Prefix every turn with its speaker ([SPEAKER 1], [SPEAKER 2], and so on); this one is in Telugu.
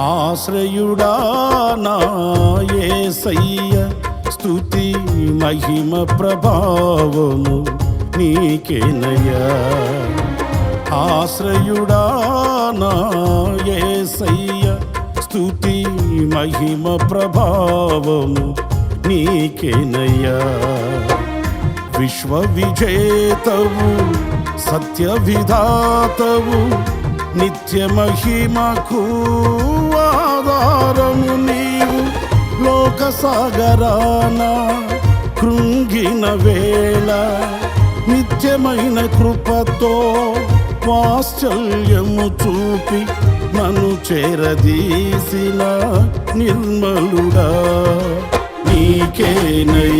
[SPEAKER 1] ఆశ్రయుడా నా యేసయ్య స్తుతి మహిమ ప్రభావము నీకేనయ్యా. ఆశ్రయుడా నా యేసయ్య స్తుతి మహిమ ప్రభావము నీకేనయ్యా. విశ్వ విజేతవు సత్య విధాతవు నిత్య మహిమకు సాగరాన? కృంగిన వేళ నిత్యమైన కృపతో వాత్సల్యము చూపి నన్ను చేరదీసిన నిర్మలుడా నీకేనై